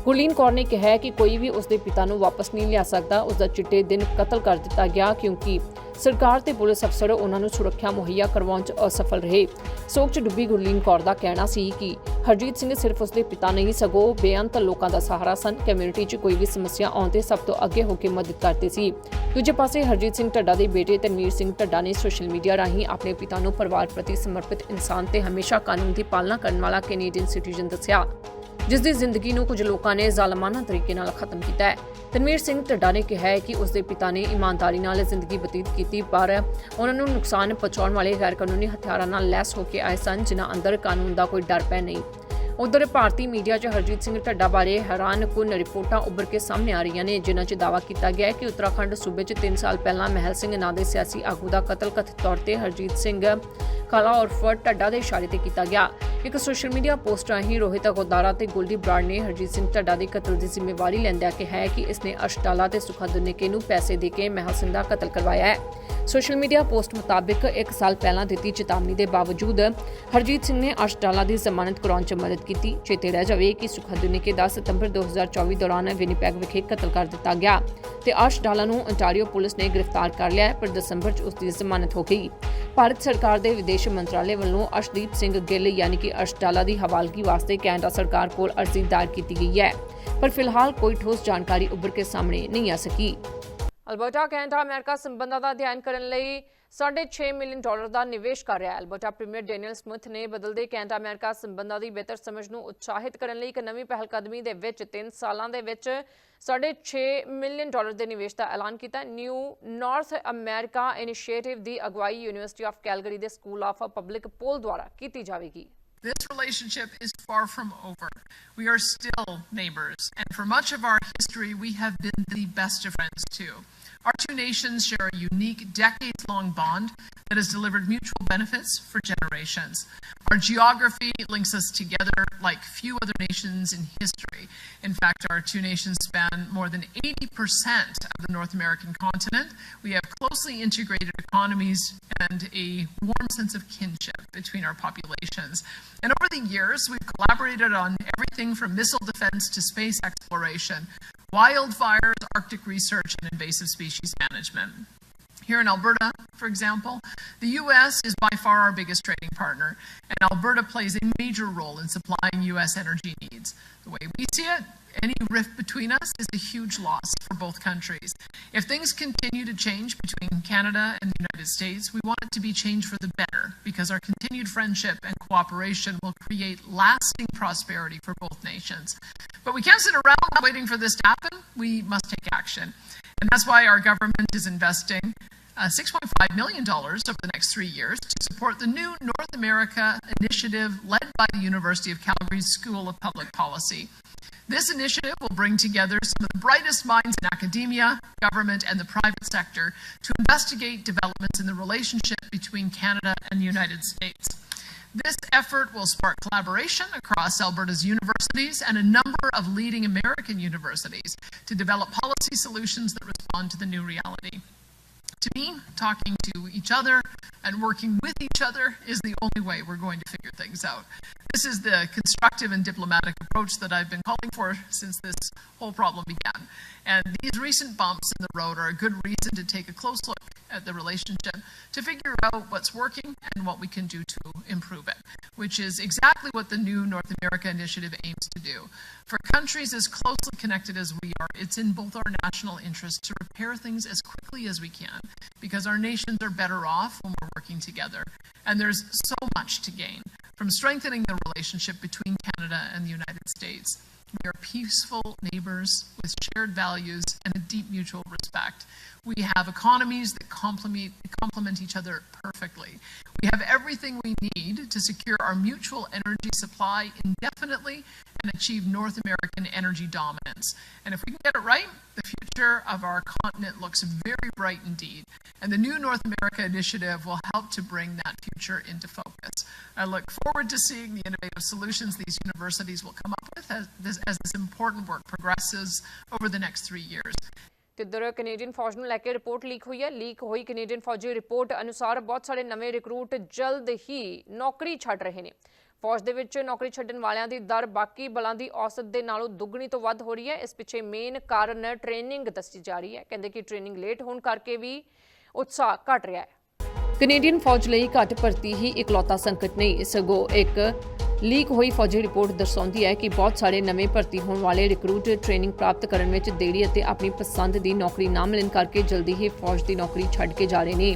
ਗੁਰਲੀਨ ਕੌਰ ਨੇ ਕਿਹਾ ਕਿ ਕੋਈ ਵੀ ਉਸਦੇ ਪਿਤਾ ਨੂੰ ਵਾਪਸ ਨਹੀਂ ਲਿਆ ਸਕਦਾ। ਉਸ ਦਾ ਚਿੱਟੇ ਦਿਨ ਕਤਲ ਕਰ ਦਿੱਤਾ ਗਿਆ ਕਿਉਂਕਿ ਸਰਕਾਰ ਤੇ ਪੁਲਿਸ ਅਫਸਰ ਉਹਨਾਂ ਨੂੰ ਸੁਰੱਖਿਆ ਮੁਹੱਈਆ ਕਰਵਾਉਣ 'ਚ ਅਸਫਲ ਰਹੇ। ਸੋਗ 'ਚ ਡੁੱਬੀ ਗੁਰਲੀਨ ਕੌਰ ਦਾ ਕਹਿਣਾ ਸੀ ਕਿ ਹਰਜੀਤ ਸਿੰਘ ਸਿਰਫ ਉਸਦੇ ਪਿਤਾ ਨਹੀਂ, ਸਗੋਂ ਬੇਅੰਤ ਲੋਕਾਂ ਦਾ ਸਹਾਰਾ ਸਨ। ਕਮਿਊਨਿਟੀ 'ਚ ਕੋਈ ਵੀ ਸਮੱਸਿਆ ਆਉਣ ਤੇ ਸਭ ਤੋਂ ਅੱਗੇ ਹੋ ਕੇ ਮਦਦ ਕਰਦੇ ਸੀ। ਦੂਜੇ ਪਾਸੇ ਹਰਜੀਤ ਸਿੰਘ ਢੱਡਾ ਦੇ ਬੇਟੇ ਤਨਵੀਰ ਸਿੰਘ ਢੱਡਾ ਨੇ ਸੋਸ਼ਲ ਮੀਡੀਆ ਰਾਹੀਂ ਆਪਣੇ ਪਿਤਾ ਨੂੰ ਪਰਿਵਾਰ ਪ੍ਰਤੀ ਸਮਰਪਿਤ ਇਨਸਾਨ ਤੇ ਹਮੇਸ਼ਾ ਕਾਨੂੰਨ ਦੀ ਪਾਲਣਾ ਕਰਨ ਵਾਲਾ ਕੈਨੇਡੀਅਨ ਸਿਟੀਜ਼ਨ ਦੱਸਿਆ। ਜਿਸ ਦੀ ਜ਼ਿੰਦਗੀ ਨੂੰ ਕੁਝ ਲੋਕਾਂ ਨੇ ਜ਼ਾਲਮਾਨਾ ਤਰੀਕੇ ਨਾਲ ਖਤਮ ਕੀਤਾ ਹੈ। ਤਨਵੀਰ ਸਿੰਘ ਢੱਡਾ ਨੇ ਕਿਹਾ ਹੈ ਕਿ ਉਸ ਦੇ ਪਿਤਾ ਨੇ ਇਮਾਨਦਾਰੀ ਨਾਲ ਜ਼ਿੰਦਗੀ ਬਤੀਤ ਕੀਤੀ, ਪਰ ਉਹਨਾਂ ਨੂੰ ਨੁਕਸਾਨ ਪਹੁੰਚਾਉਣ ਵਾਲੇ ਗੈਰ ਹਥਿਆਰਾਂ ਨਾਲ ਲੈਸ ਹੋ ਕੇ ਆਏ ਸਨ, ਜਿਨ੍ਹਾਂ ਅੰਦਰ ਕਾਨੂੰਨ ਦਾ ਕੋਈ ਡਰ ਪੈ ਨਹੀਂ। ਉਧਰ ਭਾਰਤੀ ਮੀਡੀਆ 'ਚ ਹਰਜੀਤ ਸਿੰਘ ਢੱਡਾ ਬਾਰੇ ਹੈਰਾਨਕੁਨ ਰਿਪੋਰਟਾਂ ਉੱਭਰ ਕੇ ਸਾਹਮਣੇ ਆ ਰਹੀਆਂ ਨੇ, ਜਿਨ੍ਹਾਂ 'ਚ ਦਾਅਵਾ ਕੀਤਾ ਗਿਆ ਹੈ ਕਿ ਉੱਤਰਾਖੰਡ ਸੂਬੇ 'ਚ 3 ਸਾਲ ਪਹਿਲਾਂ ਮਹਿਲ ਸਿੰਘ ਨਾਂ ਦੇ ਸਿਆਸੀ ਆਗੂ ਦਾ ਕਤਲ ਕਥਿਤ ਤੌਰ ਤੇ ਹਰਜੀਤ ਸਿੰਘ ਕਾਲਾ ਉਰਫ ਢੱਡਾ ਦੇ ਇਸ਼ਾਰੇ ਤੇ ਕੀਤਾ ਗਿਆ। ਇੱਕ ਸੋਸ਼ਲ ਮੀਡੀਆ ਪੋਸਟ ਰਾਹੀਂ ਰੋਹਿਤ ਅਗੋਦਾਰਾ ਤੇ ਗੁਲਦੀ ਬਰਾੜ ਨੇ ਹਰਜੀਤ ਸਿੰਘ ਢੱਡਾ ਦੇ ਕਤਲ ਦੀ ਜ਼ਿੰਮੇਵਾਰੀ ਲੈਂਦਿਆਂ ਕਿਹਾ ਹੈ ਕਿ ਇਸਨੇ ਅਸ਼ਟਾਲਾ ਤੇ ਸੁਖਾ ਦੁਨੇਕੇ ਨੂੰ ਪੈਸੇ ਦੇ ਕੇ ਮਹਿਲ ਸਿੰਘ ਦਾ ਕਤਲ ਕਰਵਾਇਆ ਹੈ। ਸੋਸ਼ਲ ਮੀਡੀਆ ਪੋਸਟ ਮੁਤਾਬਿਕ 1 ਸਾਲ ਪਹਿਲਾਂ ਦਿੱਤੀ ਚੇਤਾਵਨੀ ਦੇ ਬਾਵਜੂਦ ਹਰਜੀਤ ਸਿੰਘ ਨੇ ਅਸ਼ਟਾਲਾ ਦੀ ਜ਼ਮਾਨਤ ਕਰਾਉਣ 'ਚ ਮਦਦ ਕੀਤੀ। ਚੇਤੇ ਰਹਿ ਜਾਵੇ ਕਿ ਸੁਖਾ ਦੁਨੇਕੇ ਦਾ ਸਤੰਬਰ 2024 ਦੌਰਾਨ ਵਿਨੀਪੈਗ ਵਿਖੇ ਕਤਲ ਕਰ ਦਿੱਤਾ ਗਿਆ ਤੇ ਅਸ਼ਟਾਲਾ ਨੂੰ ontario ਪੁਲਿਸ ਨੇ ਗ੍ਰਿਫਤਾਰ ਕਰ ਲਿਆ ਪਰ ਦਸੰਬਰ 'ਚ ਉਸ ਦੀ ਜ਼ਮਾਨਤ ਹੋ ਗਈ। ਭਾਰਤ ਸਰਕਾਰ ਦੇ ਵਿਦੇਸ਼ ਮੰਤਰਾਲੇ ਵੱਲੋਂ ਅਰਸ਼ਦੀਪ ਸਿੰਘ ਗਿੱਲ ਯਾਨੀ ਕਿ ਅਸ਼ਟਾਲਾ ਦੀ ਹਵਾਲਗੀ ਵਾਸਤੇ ਕੈਨੇਡਾ ਸਰਕਾਰ ਕੋਲ ਅਰਜ਼ੀ ਦਾਇਰ ਕੀਤੀ ਗਈ ਹੈ। ਪਰ ਫਿਲਹਾਲ ਕੋਈ ਠੋਸ ਜਾਣਕਾਰੀ ਉੱਭਰ ਕੇ ਸਾਹਮਣੇ ਨਹੀਂ ਆ ਸਕੀ। ਅਲਬਰਟਾ, ਕੈਨੇਡਾ, ਅਮਰੀਕਾ ਸੰਬੰਧਾਂ ਦਾ ਅਧਿਐਨ ਕਰਨ ਲਈ 6.5 ਮਿਲੀਅਨ ਡਾਲਰ ਦਾ ਨਿਵੇਸ਼ ਕਰ ਰਿਹਾ ਹੈ ਅਲਬਰਟਾ ਪ੍ਰੀਮੀਅਰ ਡੈਨੀਅਲ ਸਮਿਥ ਨੇ ਬਦਲਦੇ ਕੈਨੇਡਾ ਅਮਰੀਕਾ ਸੰਬੰਧਾਂ ਦੀ ਬਿਹਤਰ ਸਮਝ ਨੂੰ ਉਤਸ਼ਾਹਿਤ ਕਰਨ ਲਈ ਇੱਕ ਨਵੀਂ ਪਹਿਲਕਦਮੀ ਦੇ ਵਿੱਚ 3 ਸਾਲਾਂ ਦੇ ਵਿੱਚ 6.5 ਮਿਲੀਅਨ ਡਾਲਰ ਦੇ ਨਿਵੇਸ਼ ਦਾ ਐਲਾਨ ਕੀਤਾ ਨਿਊ ਨਾਰਥ ਅਮਰੀਕਾ ਇਨੀਸ਼ੀਏਟਿਵ ਦੀ ਅਗਵਾਈ ਯੂਨੀਵਰਸਿਟੀ ਆਫ ਕੈਲਗਰੀ ਦੇ ਸਕੂਲ ਆਫ ਪਬਲਿਕ ਪੋਲ ਦੁਆਰਾ ਕੀਤੀ ਜਾਵੇਗੀ This relationship is far from over. We are still neighbors, and for much of our history, we have been the best of friends too. Our two nations share a unique decades long bond that has delivered mutual benefits for generations. Our geography links us together like few other nations in history. In fact, our two nations span more than 80% of the North American continent. We have closely integrated economies and a warm sense of kinship between our populations. And over the years, we've collaborated on everything from missile defense to space exploration, wildfires, Arctic research, and invasive species management. Here in Alberta, for example, the U.S. is by far our biggest trading partner, and Alberta plays a major role in supplying U.S. energy needs. The way we see it, any rift between us is a huge loss for both countries. If things continue to change between Canada and the United States, we want it to be changed for the better because our continued friendship and cooperation will create lasting prosperity for both nations. But we can't sit around waiting for this to happen. We must take action. And that's why our government is investing uh, $6.5 million over the next three years to support the new North America initiative led by the University of Calgary's School of Public Policy. This initiative will bring together some of the brightest minds in academia, government, and the private sector to investigate developments in the relationship between Canada and the United States. This effort will spark collaboration across Alberta's universities and a number of leading American universities to develop policy solutions that respond to the new reality. To me, talking to each other and working with each other is the only way we're going to figure things out. This is the constructive and diplomatic approach that I've been calling for since this whole problem began. And these recent bumps in the road are a good reason to take a close look at the relationship to figure out what's working and what we can do to improve it, which is exactly what the new North America Initiative aims to do. For countries as closely connected as we are, it's in both our national interest to repair things as quickly as we can because our nations are better off when we're working together. And there's so much to gain from strengthening the relationship between Canada and the United States. We are peaceful neighbors with shared values and a deep mutual respect. We have economies that complement, complement each other perfectly. We have everything we need to secure our mutual energy supply indefinitely and achieve North American energy dominance. And if we can get it right, the future of our continent looks very bright indeed. And the new North America initiative will help to bring that future into focus. I look forward to seeing the innovative solutions these universities will come up as this, as this important work progresses over the next three years. ਤੇ ਇੱਧਰ Canadian ਫੌਜ ਨੂੰ ਲੈ ਕੇ report leak ਹੋਈ ਹੈ? Leak ਹੋਈ Canadian ਫੌਜੀ report ਅਨੁਸਾਰ ਬਹੁਤ ਸਾਰੇ ਨਵੇਂ ਰਿਕਰੂਟ ਜਲਦ ਹੀ ਨੌਕਰੀ ਛੱਡ ਰਹੇ ਨੇ। ਫੌਜ ਦੇ ਵਿੱਚ ਨੌਕਰੀ ਛੱਡਣ ਵਾਲਿਆਂ ਦੀ ਦਰ ਬਾਕੀ ਬਲਾਂ ਦੀ ਔਸਤ ਦੇ ਨਾਲੋਂ ਦੁੱਗਣੀ ਤੋਂ ਵੱਧ ਹੋ ਰਹੀ ਹੈ। ਇਸ ਪਿੱਛੇ ਮੇਨ ਕਾਰਨ ਟ੍ਰੇਨਿੰਗ ਦੱਸੀ ਜਾ ਰਹੀ ਹੈ। ਕਹਿੰਦੇ ਕਿ ਟ੍ਰੇਨਿੰਗ ਲੇਟ ਹੋਣ ਕਰਕੇ ਵੀ ਉਤਸ਼ਾਹ ਘਟ ਰਿਹਾ ਹੈ। ਕੈਨੇਡੀਅਨ ਫੌਜ ਲਈ ਘੱਟ ਭਰਤੀ ਹੀ ਇਕਲੌਤਾ ਸੰਕਟ ਨਹੀਂ ਸਗੋਂ ਇੱਕ ਲੀਕ ਹੋਈ ਫੌਜੀ ਰਿਪੋਰਟ ਦਰਸਾਉਂਦੀ ਹੈ ਕਿ ਬਹੁਤ ਸਾਰੇ ਨਵੇਂ ਭਰਤੀ ਹੋਣ ਵਾਲੇ ਰਿਕਰੂਟ ਟ੍ਰੇਨਿੰਗ ਪ੍ਰਾਪਤ ਕਰਨ ਵਿੱਚ ਦੇਰੀ ਅਤੇ ਆਪਣੀ ਪਸੰਦ ਦੀ ਨੌਕਰੀ ਨਾ ਮਿਲਣ ਕਰਕੇ ਜਲਦੀ ਹੀ ਫੌਜ ਦੀ ਨੌਕਰੀ ਛੱਡ ਕੇ ਜਾ ਰਹੇ ਨੇ।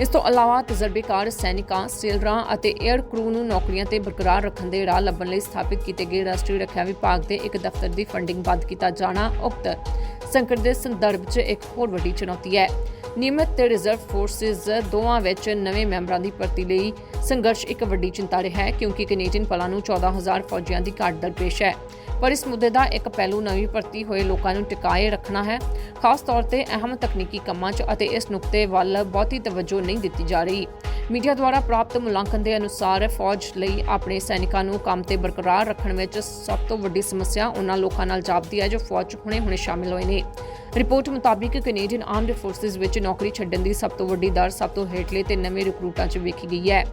ਇਸ ਤੋਂ ਇਲਾਵਾ ਤਜਰਬੇਕਾਰ ਸੈਨਿਕਾਂ, ਸੇਲਰਾਂ ਅਤੇ 에ਅਰ ਕਰੂ ਨੂੰ ਨੌਕਰੀਆਂ ਤੇ ਬਰਕਰਾਰ ਰੱਖਣ ਦੇ ਰਾਹ ਲੱਭਣ ਲਈ ਸਥਾਪਿਤ ਕੀਤੇ ਗਏ ਰਾਸ਼ਟਰੀ ਰੱਖਿਆ ਵਿਭਾਗ ਦੇ ਇੱਕ ਦਫ਼ਤਰ ਦੀ ਫੰਡਿੰਗ ਬੰਦ ਕੀਤਾ ਜਾਣਾ ਉਕਤ। ਸੰਕਟ ਦੇ ਸੰਦਰਭ 'ਚ ਇੱਕ ਹੋਰ ਵੱਡੀ ਚੁਣੌਤੀ ਹੈ। ਨਿਯਮਤ ਤੇ ਰਿਜ਼ਰਵ ਫੋਰਸਿਸ ਦੋਵਾਂ ਵਿੱਚ ਨਵੇਂ ਮੈਂਬਰਾਂ ਦੀ ਭਰਤੀ ਲਈ ਸੰਘਰਸ਼ ਇੱਕ ਵੱਡੀ ਚਿੰਤਾ ਰਿਹਾ ਹੈ, ਕਿਉਂਕਿ ਕੈਨੇਡੀਅਨ ਪਲਾਂ ਨੂੰ 14000 ਫੌਜੀਆਂ ਦੀ ਘਾਟ ਦਰਪੇਸ਼ ਹੈ। ਪਰ ਇਸ ਮੁੱਦੇ ਦਾ ਇੱਕ ਪਹਿਲੂ ਨਵੀਂ ਭਰਤੀ ਹੋਏ ਲੋਕਾਂ ਨੂੰ ਟਿਕਾਏ ਰੱਖਣਾ ਹੈ। ਖਾਸ ਤੌਰ ਤੇ ਅਹਿਮ ਤਕਨੀਕੀ ਕੰਮਾਂ 'ਚ ਅਤੇ ਇਸ ਨੁਕਤੇ ਵੱਲ ਬਹੁਤੀ ਤਵੱਜੋ ਨਹੀਂ ਦਿੱਤੀ ਜਾ ਰਹੀ। ਮੀਡੀਆ ਦੁਆਰਾ ਪ੍ਰਾਪਤ ਮੁਲਾਂਕਣ ਦੇ ਅਨੁਸਾਰ ਫੌਜ ਲਈ ਆਪਣੇ ਸੈਨਿਕਾਂ ਨੂੰ ਕੰਮ ਤੇ ਬਰਕਰਾਰ ਰੱਖਣ ਵਿੱਚ ਸਭ ਤੋਂ ਵੱਡੀ ਸਮੱਸਿਆ ਉਹਨਾਂ ਲੋਕਾਂ ਨਾਲ ਜਾਪਦੀ ਹੈ ਜੋ ਫੌਜ 'ਚ ਹੁਣੇ-ਹੁਣੇ ਸ਼ਾਮਿਲ ਹੋਏ ਨੇ। ਰਿਪੋਰਟ ਮੁਤਾਬਿਕ ਕੈਨੇਡੀਅਨ ਆਰਮਡ ਫੋਰਸਿਸ ਵਿੱਚ ਨੌਕਰੀ ਛੱਡਣ ਦੀ ਸਭ ਤੋਂ ਵੱਡੀ ਦਰ ਸਭ ਤੋਂ ਹੇਠਲੇ ਤੇ ਨਵੇਂ ਰਿਕਰੂਟਾਂ 'ਚ ਵੇਖੀ ਗਈ ਹੈ।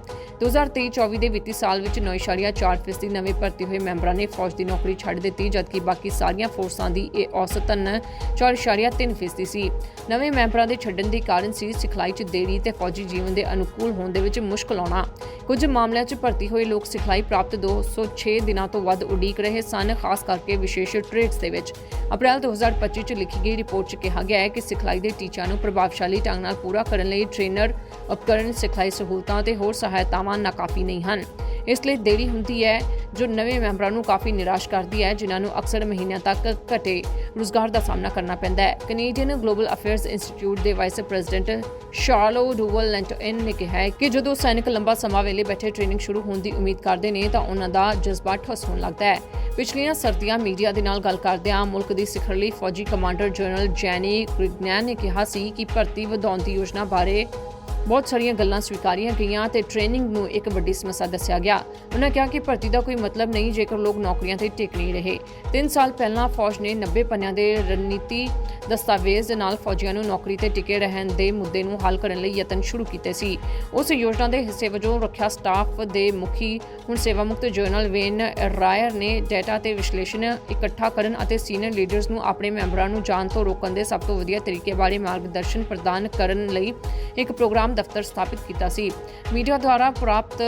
2023-24 ਦੇ ਵਿੱਤੀ ਸਾਲ ਵਿੱਚ 9.4 ਫੀਸਦੀ ਨਵੇਂ ਭਰਤੀ ਹੋਏ ਮੈਂਬਰਾਂ ਨੇ ਫੌਜ ਦੀ ਨੌਕਰੀ ਛੱਡ ਦਿੱਤੀ, ਜਦਕਿ ਬਾਕੀ ਸਾਰੀਆਂ ਫੋਰਸਾਂ ਦੀ ਇਹ ਔਸਤਨ 4.3 ਫੀਸਦੀ ਸੀ। ਨਵੇਂ ਮੈਂਬਰਾਂ ਦੇ ਛੱਡਣ ਦੇ ਕਾਰਨ ਸੀ ਸਿਖਲਾਈ 'ਚ ਦੇਰੀ ਤੇ ਫੌਜੀ ਜੀਵਨ ਦੇ ਅਨੁਕੂਲ ਹੋਣ ਦੇ ਵਿੱਚ ਮੁਸ਼ਕਲ ਆਉਣਾ ਕੁਝ ਮਾਮਲਿਆਂ 'ਚ ਭਰਤੀ ਹੋਏ ਲੋਕ ਸਿਖਲਾਈ ਪ੍ਰਾਪਤ 206 ਦਿਨਾਂ ਤੋਂ ਵੱਧ ਉਡੀਕ ਰਹੇ ਸਨ, ਖਾਸ ਕਰਕੇ ਵਿਸ਼ੇਸ਼ ਟ੍ਰੇਡਸ ਦੇ ਵਿੱਚ। ਅਪ੍ਰੈਲ 2025 'ਚ ਲਿਖੀ ਗਈ ਰਿਪੋਰਟ 'ਚ ਕਿਹਾ ਗਿਆ ਹੈ ਕਿ ਸਿਖਲਾਈ ਦੇ ਟੀਚਿਆਂ ਨੂੰ ਪ੍ਰਭਾਵਸ਼ਾਲੀ ਢੰਗ ਨਾਲ ਪੂਰਾ ਕਰਨ ਲਈ ਟ੍ਰੇਨਰ ਉਪਕਰਣ ਸਿਖਲਾਈ ਸਹੂਲਤਾਂ ਤੇ ਹੋਰ ਸਹਾਇਤਾਵਾਂ ਨਾਕਾਫੀ ਨਹੀਂ ਹਨ। ਇਸ ਲਈ ਦੇਰੀ ਹੁੰਦੀ ਹੈ, ਜੋ ਨਵੇਂ ਮੈਂਬਰਾਂ ਨੂੰ ਕਾਫੀ ਨਿਰਾਸ਼ ਕਰਦੀ ਹੈ, ਜਿਨ੍ਹਾਂ ਨੂੰ ਅਕਸਰ ਮਹੀਨਿਆਂ ਤੱਕ ਘਟੇ ਰੁਜ਼ਗਾਰ ਦਾ ਸਾਹਮਣਾ ਕਰਨਾ ਪੈਂਦਾ ਹੈ। ਕੈਨੇਡੀਅਨ ਗਲੋਬਲ ਅਫੇਅਰਸ ਇੰਸਟੀਚਿਊਟ ਦੇ vice president Charlotte Duval Lantoine ਨੇ ਕਿਹਾ ਹੈ ਕਿ ਜਦੋਂ ਸੈਨਿਕ ਲੰਬਾ ਸਮਾਂ ਵੇਲੇ ਬੈਠੇ ਟ੍ਰੇਨਿੰਗ ਸ਼ੁਰੂ ਹੋਣ ਦੀ ਉਮੀਦ ਕਰਦੇ ਨੇ, ਤਾਂ ਉਹਨਾਂ ਦਾ ਜਜ਼ਬਾ ਠੱਸ ਹੋਣ ਲੱਗਦਾ ਹੈ। ਪਿਛਲੀਆਂ ਸਰਦੀਆਂ ਮੀਡੀਆ ਦੇ ਨਾਲ ਗੱਲ ਕਰਦਿਆਂ ਮੁਲਕ ਦੀ ਸਿਖਰਲੀ ਫੌਜੀ ਕਮਾਂਡਰ ਜਨਰਲ ਜੈਨੀ ਕ੍ਰਿਗਨੈਨ ਨੇ ਕਿਹਾ ਸੀ ਕਿ ਭਰਤੀ ਵਧਾਉਣ ਦੀ ਯੋਜਨਾ ਬਾਰੇ ਬਹੁਤ ਸਾਰੀਆਂ ਗੱਲਾਂ ਸਵੀਕਾਰੀਆਂ ਗਈਆਂ ਤੇ ਟ੍ਰੇਨਿੰਗ ਨੂੰ ਇੱਕ ਵੱਡੀ ਸਮੱਸਿਆ ਦੱਸਿਆ ਗਿਆ। ਉਹਨਾਂ ਕਿਹਾ ਕਿ ਭਰਤੀ ਦਾ ਕੋਈ ਮਤਲਬ ਨਹੀਂ, ਜੇਕਰ ਲੋਕ ਨੌਕਰੀਆਂ ਤੇ ਟਿਕ ਨਹੀਂ ਰਹੇ। 3 ਸਾਲ ਪਹਿਲਾਂ ਫੌਜ ਨੇ 90 ਪੰਨਿਆਂ ਦੇ ਰਣਨੀਤੀ ਦਸਤਾਵੇਜ਼ ਦੇ ਨਾਲ ਫੌਜੀਆਂ ਨੂੰ ਨੌਕਰੀ ਤੇ ਟਿਕੇ ਰਹਿਣ ਦੇ ਮੁੱਦੇ ਨੂੰ ਹੱਲ ਕਰਨ ਲਈ ਯਤਨ ਸ਼ੁਰੂ ਕੀਤੇ ਸੀ। ਉਸ ਯੋਜਨਾ ਦੇ ਹਿੱਸੇ ਵਜੋਂ ਰੱਖਿਆ ਸਟਾਫ ਦੇ ਮੁਖੀ ਹੁਣ ਸੇਵਾ ਮੁਕਤ ਜਨਰਲ ਵੇਨ ਰਾਇਰ ਨੇ ਡਾਟਾ ਤੇ ਵਿਸ਼ਲੇਸ਼ਣ ਇਕੱਠਾ ਕਰਨ ਅਤੇ ਸੀਨੀਅਰ ਲੀਡਰਸ ਨੂੰ ਆਪਣੇ ਮੈਂਬਰਾਂ ਨੂੰ ਜਾਣ ਤੋਂ ਰੋਕਣ ਦੇ ਸਭ ਤੋਂ ਵਧੀਆ ਤਰੀਕੇ ਬਾਰੇ ਮਾਰਗਦਰਸ਼ਨ ਪ੍ਰਦਾਨ ਕਰਨ ਲਈ ਇੱਕ ਪ੍ਰੋਗਰਾਮ ਦਫ਼ਤਰ ਸਥਾਪਿਤ ਕੀਤਾ ਸੀ। ਮੀਡੀਆ ਦੁਆਰਾ ਪ੍ਰਾਪਤ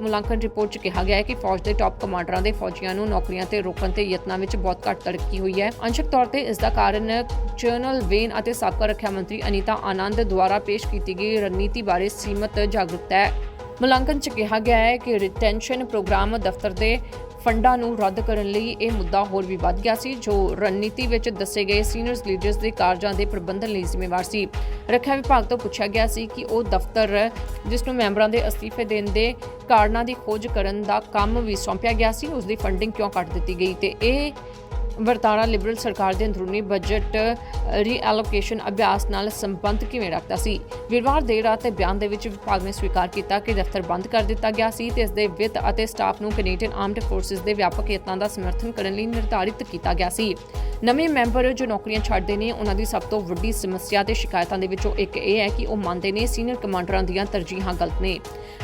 ਮੁਲਾਂਕਣ ਰਿਪੋਰਟ 'ਚ ਕਿਹਾ ਗਿਆ ਹੈ ਕਿ ਫੌਜ ਦੇ ਟਾਪ ਕਮਾਂਡਰਾਂ ਦੇ ਫੌਜੀਆਂ ਨੂੰ ਨੌਕਰੀਆਂ ਤੇ ਰੋਕਣ ਤੇ ਯਤਨਾਂ ਵਿੱਚ ਬਹੁਤ ਘੱਟ ਤਰੱਕੀ ਹੋਈ ਹੈ। ਅੰਸ਼ਕ ਤੌਰ ਤੇ ਇਸ ਦਾ ਕਾਰਨ ਜਨਰਲ ਵੇਨ ਅਤੇ ਸਾਬਕਾ ਰੱਖਿਆ ਮੰਤਰੀ ਅਨੀਤਾ ਆਨੰਦ ਦੁਆਰਾ ਪੇਸ਼ ਕੀਤੀ ਗਈ ਰਣਨੀਤੀ ਬਾਰੇ ਸੀਮਤ ਜਾਗਰੂਕਤਾ ਹੈ। ਮੁਲਾਂਕਣ 'ਚ ਕਿਹਾ ਗਿਆ ਹੈ ਕਿ ਰਿਟੈਂਸ਼ਨ ਪ੍ਰੋਗਰਾਮ ਦਫ਼ਤਰ ਦੇ ਫੰਡਾਂ ਨੂੰ ਰੱਦ ਕਰਨ ਲਈ ਇਹ ਮੁੱਦਾ ਹੋਰ ਵੀ ਵੱਧ ਗਿਆ ਸੀ, ਜੋ ਰਣਨੀਤੀ ਵਿੱਚ ਦੱਸੇ ਗਏ ਸੀਨੀਅਰ ਲੀਡਰਸ ਦੇ ਕਾਰਜਾਂ ਦੇ ਪ੍ਰਬੰਧਨ ਲਈ ਜ਼ਿੰਮੇਵਾਰ ਸੀ। ਰੱਖਿਆ ਵਿਭਾਗ ਤੋਂ ਪੁੱਛਿਆ ਗਿਆ ਸੀ ਕਿ ਉਹ ਦਫ਼ਤਰ, ਜਿਸ ਨੂੰ ਮੈਂਬਰਾਂ ਦੇ ਅਸਤੀਫੇ ਦੇਣ ਦੇ ਕਾਰਨਾਂ ਦੀ ਖੋਜ ਕਰਨ ਦਾ ਕੰਮ ਵੀ ਸੌਂਪਿਆ ਗਿਆ ਸੀ, ਉਸ ਦੀ ਫੰਡਿੰਗ ਕਿਉਂ ਕੱਟ ਦਿੱਤੀ ਗਈ ਤੇ ਇਹ ਵਰਤਾਰਾ ਲਿਬਰਲ ਸਰਕਾਰ ਦੇ ਅੰਦਰੂਨੀ ਬਜਟ ਰੀਐਲੋਕੇਸ਼ਨ ਅਭਿਆਸ ਨਾਲ ਸੰਬੰਧ ਕਿਵੇਂ ਰੱਖਦਾ ਸੀ? ਵੀਰਵਾਰ ਦੇਰ ਰਾਤ ਦੇ ਬਿਆਨ ਦੇ ਵਿੱਚ ਵਿਭਾਗ ਨੇ ਸਵੀਕਾਰ ਕੀਤਾ ਕਿ ਦਫ਼ਤਰ ਬੰਦ ਕਰ ਦਿੱਤਾ ਗਿਆ ਸੀ ਤੇ ਇਸ ਦੇ ਵਿੱਤ ਅਤੇ ਸਟਾਫ ਨੂੰ ਕੈਨੇਡੀਅਨ ਆਰਮਡ ਫੋਰਸਿਸ ਦੇ ਵਿਆਪਕ ਯਤਨਾਂ ਦਾ ਸਮਰਥਨ ਕਰਨ ਲਈ ਨਿਰਧਾਰਿਤ ਕੀਤਾ ਗਿਆ ਸੀ। ਨਵੇਂ ਮੈਂਬਰ ਜੋ ਨੌਕਰੀਆਂ ਛੱਡਦੇ ਨੇ, ਉਹਨਾਂ ਦੀ ਸਭ ਤੋਂ ਵੱਡੀ ਸਮੱਸਿਆ ਤੇ ਸ਼ਿਕਾਇਤਾਂ ਦੇ ਵਿੱਚੋਂ ਇੱਕ ਇਹ ਹੈ ਕਿ ਉਹ ਮੰਨਦੇ ਨੇ ਸੀਨੀਅਰ ਕਮਾਂਡਰਾਂ ਦੀਆਂ ਤਰਜੀਹਾਂ ਗਲਤ ਨੇ।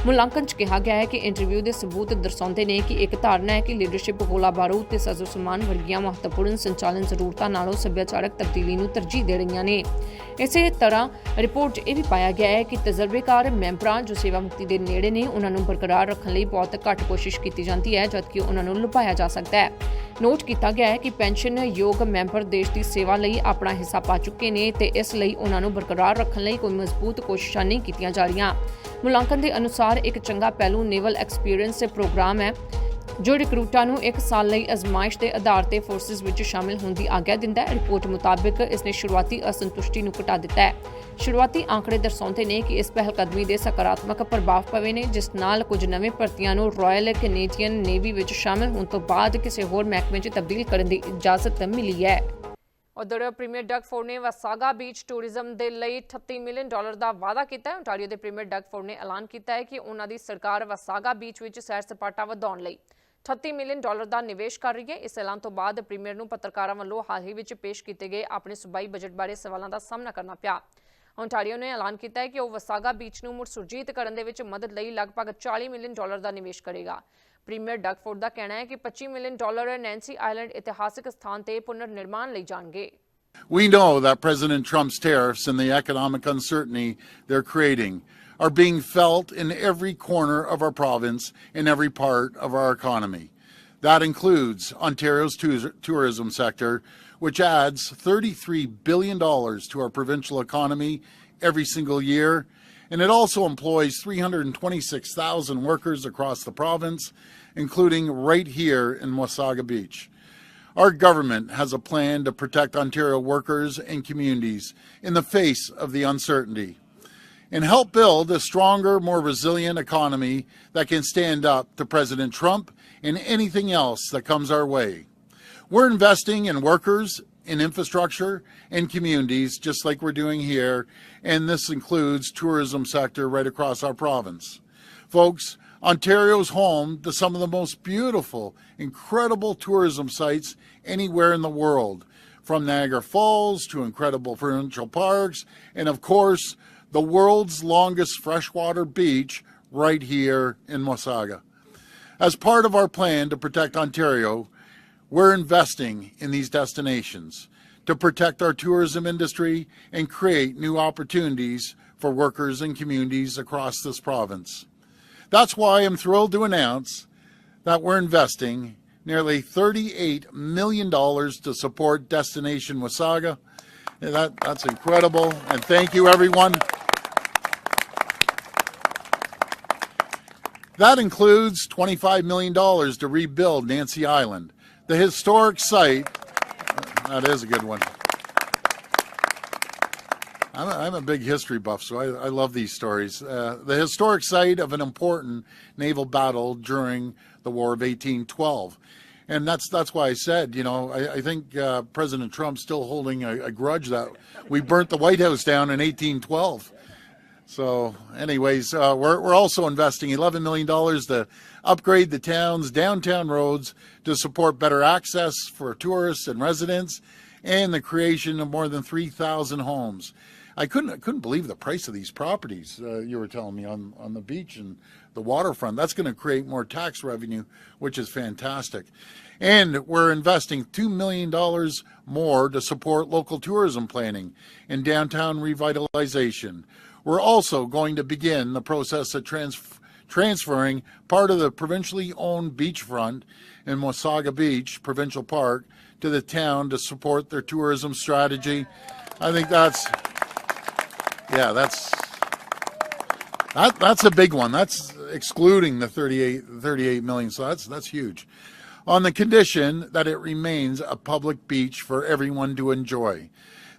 ਮੁਲਾਂਕਣ 'ਚ ਕਿਹਾ ਗਿਆ ਹੈ ਕਿ ਇੰਟਰਵਿਊ ਦੇ ਸਬੂਤ ਦਰਸਾਉਂਦੇ ਨੇ ਕਿ ਇੱਕ ਧਾਰਨਾ ਹੈ ਕਿ ਲੀਡਰਸ਼ਿਪ ਗੋਲਾ ਬਾਰੂਦ ਤੇ ਸਾਜ਼ੋ ਸਮਾਨ ਵਰਗੀਆਂ ਮਹੱਤਵਪੂਰਨ ਸੰਚਾਲਨ ਜ਼ਰੂਰਤਾਂ ਨਾਲੋਂ ਸੱਭਿਆਚਾਰਕ ਤਬਦੀਲੀ ਨੂੰ ਤਰਜੀਹ ਦੇ ਰਹੀਆਂ ਨੇ। ਇਸੇ ਤਰ੍ਹਾਂ ਰਿਪੋਰਟ 'ਚ ਇਹ ਵੀ ਪਾਇਆ ਗਿਆ ਹੈ ਕਿ ਤਜਰਬੇਕਾਰ ਮੈਂਬਰਾਂ ਜੋ ਸੇਵਾ ਮੁਕਤੀ ਦੇ ਨੇੜੇ ਨੇ, ਉਹਨਾਂ ਨੂੰ ਬਰਕਰਾਰ ਰੱਖਣ ਲਈ ਬਹੁਤ ਘੱਟ ਕੋਸ਼ਿਸ਼ ਕੀਤੀ ਜਾਂਦੀ ਹੈ, ਜਦਕਿ ਉਹਨਾਂ ਨੂੰ ਲੁਭਾਇਆ ਜਾ ਸਕਦਾ ਹੈ। ਨੋਟ ਕੀਤਾ ਗਿਆ ਹੈ ਕਿ ਪੈਨਸ਼ਨ ਯੋਗ ਮੈਂਬਰ ਦੇਸ਼ ਦੀ ਸੇਵਾ ਲਈ ਆਪਣਾ ਹਿੱਸਾ ਪਾ ਚੁੱਕੇ ਨੇ ਤੇ ਇਸ ਲਈ ਉਹਨਾਂ ਨੂੰ ਬਰਕਰਾਰ ਰੱਖਣ ਲਈ ਕੋਈ ਮਜ਼ਬੂਤ ਕੋਸ਼ਿਸ਼ਾਂ ਨਹੀਂ ਕੀਤੀਆਂ ਜਾ ਰਹੀਆਂ। ਮੁਲਾਂਕਣ ਦੇ ਅਨੁਸਾਰ ਇੱਕ ਚੰਗਾ ਪਹਿਲੂ ਨੇਵਲ ਐਕਸਪੀਰੀਅੰਸ ਪ੍ਰੋਗਰਾਮ ਹੈ ਜੋ ਰਿਕਰੂਟਾਂ ਨੂੰ ਇੱਕ ਸਾਲ ਲਈ ਅਜ਼ਮਾਇਸ਼ ਦੇ ਆਧਾਰ ਤੇ ਫੋਰਸਿਸ ਵਿੱਚ ਸ਼ਾਮਿਲ ਹੋਣ ਦੀ ਆਗਿਆ ਦਿੰਦਾ ਹੈ, ਰਿਪੋਰਟ ਮੁਤਾਬਕ ਇਸ ਨੇ ਸ਼ੁਰੂਆਤੀ ਅਸੰਤੁਸ਼ਟੀ ਨੂੰ ਘਟਾ ਦਿੱਤਾ ਹੈ। ਸ਼ੁਰੂਆਤੀ ਆંકੜੇ ਦਰਸਾਉਂਦੇ ਨੇ ਕਿ ਇਸ ਪਹਿਲਕਦਮੀ ਦੇ ਸਕਾਰਾਤਮਕ ਪ੍ਰਭਾਵ ਪਵੇ ਨੇ, ਜਿਸ ਨਾਲ ਕੁਝ ਨਵੇਂ ਭਰਤੀਆਂ ਨੂੰ ਰਾਇਲ ਕੈਨੇਡੀਅਨ ਨੇਵੀ ਵਿੱਚ ਸ਼ਾਮਿਲ ਹੋਣ ਤੋਂ ਬਾਅਦ ਕਿਸੇ ਹੋਰ ਮਹਿਕਮੇ 'ਚ ਤਬਦੀਲ ਕਰਨ ਦੀ ਇਜਾਜ਼ਤ ਮਿਲੀ ਹੈ। ਉਧਰ ਪ੍ਰੀਮੀਅਰ ਡਗ ਫੋਰ ਨੇ ਵਸਾਗਾ ਬੀਚ ਟੂਰਿਜ਼ਮ ਦੇ ਲਈ 38 ਮਿਲੀਅਨ ਡਾਲਰ ਦਾ ਵਾਅਦਾ ਕੀਤਾ ਹੈ। ਓਨਟਾਰੀਓ ਦੇ ਪ੍ਰੀਮੀਅਰ ਡਗ ਫੋਰ ਨੇ ਐਲਾਨ ਕੀਤਾ ਹੈ ਕਿ ਉਹਨਾਂ ਦੀ ਸਰਕਾਰ ਵਸਾਗਾ ਬੀਚ ਵਿੱਚ ਸੈਰ ਸਪਾਟਾ ਵਧਾਉਣ ਲਈ 38 ਮਿਲੀਅਨ ਡਾਲਰ ਦਾ ਨਿਵੇਸ਼ ਕਰ ਰਹੀ ਹੈ। ਇਸ ਐਲਾਨ ਤੋਂ ਬਾਅਦ ਪ੍ਰੀਮੀਅਰ ਨੂੰ ਪੱਤਰਕਾਰਾਂ ਵੱਲੋਂ ਹਾਲ ਹੀ ਵਿੱਚ ਪੇਸ਼ ਕੀਤੇ ਗਏ ਆਪਣੇ ਸੂਬਾਈ ਬਜਟ ਬਾਰੇ ਸਵਾਲਾਂ ਦਾ ਸਾਹਮਣਾ ਕਰਨਾ ਪਿਆ। ਓਨਟਾਰੀਓ ਨੇ ਐਲਾਨ ਕੀਤਾ ਹੈ ਕਿ ਉਹ ਵਸਾਗਾ ਬੀਚ ਨੂੰ ਮੁੜ ਸੁਰਜੀਤ ਕਰਨ ਦੇ ਵਿੱਚ ਮਦਦ ਲਈ ਲਗਭਗ 40 ਮਿਲੀਅਨ ਡਾਲਰ ਦਾ ਨਿਵੇਸ਼ ਕਰੇਗਾ। ਪ੍ਰੀਮੀਅਰ ਡਗਫੋਰਡ ਦਾ ਕਹਿਣਾ ਹੈ ਕਿ 25 ਮਿਲੀਅਨ ਡਾਲਰ ਨੈਂਸੀ ਆਈਲੈਂਡ ਇਤਿਹਾਸਕ ਸਥਾਨ ਤੇ ਪੁਨਰ ਨਿਰਮਾਣ ਲਈ ਜਾਣਗੇ। We know that President Trump's tariffs and the economic uncertainty they're creating are being felt in every corner of our province, in every part of our economy. That includes Ontario's tourism sector, which adds $33 billion to our provincial economy every single year. And it also employs 326,000 workers across the province, including right here in Wasaga Beach. Our government has a plan to protect Ontario workers and communities in the face of the uncertainty and help build a stronger, more resilient economy that can stand up to President Trump and anything else that comes our way. We're investing in workers, in infrastructure, and communities, just like we're doing here, and this includes tourism sector right across our province. Folks, Ontario's home to some of the most beautiful, incredible tourism sites anywhere in the world, from Niagara Falls to incredible provincial parks, and of course, the world's longest freshwater beach right here in Mosaga. As part of our plan to protect Ontario, we're investing in these destinations to protect our tourism industry and create new opportunities for workers and communities across this province. That's why I'm thrilled to announce that we're investing nearly $38 million to support Destination Wasaga. That, that's incredible, and thank you, everyone. That includes $25 million to rebuild Nancy Island, the historic site. That is a good one. I'm a, I'm a big history buff, so I, I love these stories. Uh, the historic site of an important naval battle during the War of 1812. And that's that's why I said, you know, I, I think uh, President Trump's still holding a, a grudge that we burnt the White House down in 1812. So, anyways, uh, we're, we're also investing $11 million to upgrade the town's downtown roads to support better access for tourists and residents and the creation of more than 3,000 homes. I couldn't, I couldn't believe the price of these properties uh, you were telling me on, on the beach and the waterfront. That's going to create more tax revenue, which is fantastic. And we're investing $2 million more to support local tourism planning and downtown revitalization. We're also going to begin the process of trans- transferring part of the provincially owned beachfront in Mosaga Beach Provincial Park to the town to support their tourism strategy. I think that's, yeah, that's that, that's a big one. That's excluding the 38, 38 million. So that's that's huge. On the condition that it remains a public beach for everyone to enjoy.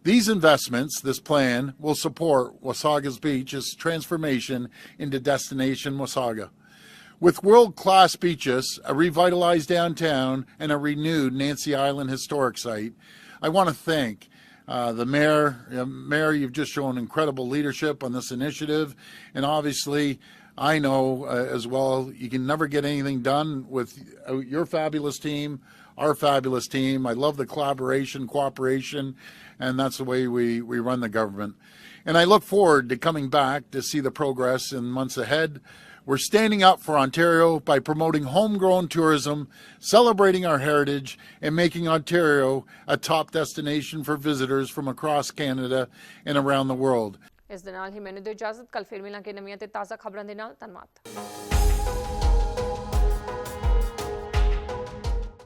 These investments, this plan, will support Wasaga's Beach's transformation into Destination Wasaga. With world class beaches, a revitalized downtown, and a renewed Nancy Island historic site, I want to thank uh, the mayor. Uh, mayor, you've just shown incredible leadership on this initiative. And obviously, I know uh, as well, you can never get anything done with uh, your fabulous team, our fabulous team. I love the collaboration, cooperation, and that's the way we, we run the government. And I look forward to coming back to see the progress in months ahead. We're standing up for Ontario by promoting homegrown tourism, celebrating our heritage, and making Ontario a top destination for visitors from across Canada and around the world. ਇਸ ਦੇ ਨਾਲ ਹੀ ਮੈਨੂੰ ਦਿਓ ਇਜਾਜ਼ਤ ਕੱਲ ਫਿਰ ਮਿਲਾਂਗੇ ਨਵੀਆਂ ਤੇ ਤਾਜ਼ਾ ਖਬਰਾਂ ਦੇ ਨਾਲ ਧੰਨਵਾਦ